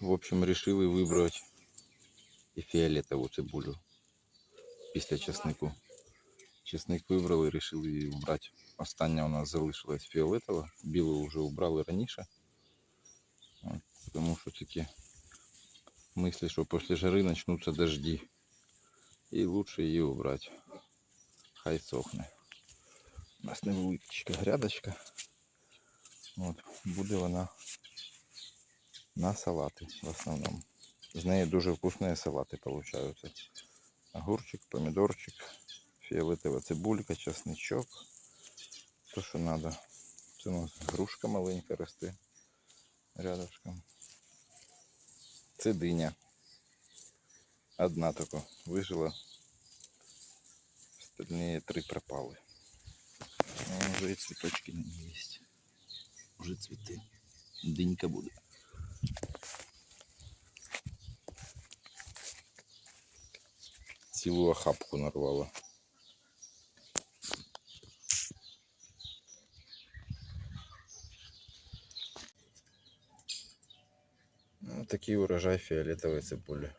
В общем, решили вибрати і фіолетову цибулю після чеснику. Чесник вибрали, вирішили її вбрати. Остання у нас залишилась фіолетова, білу вже убрали раніше. От, тому що такі мислі, що після жари почнуться дожді. І лучше її убрати. Хай сохне. У нас невеличка грядочка. От, буде вона на салати в основному. З неї дуже вкусні салати получаються. Огурчик, помідорчик, фіолетова цибулька, чесничок. То, що треба. Це у нас грушка маленька росте рядышком. Це диня. Одна тільки вижила. Остальные три пропали. Ну, вже і цвіточки на ній є. Вже цвіти. Динька буде. Цілу охапку нарвала. Ну, такий урожай фіолетової цибулі.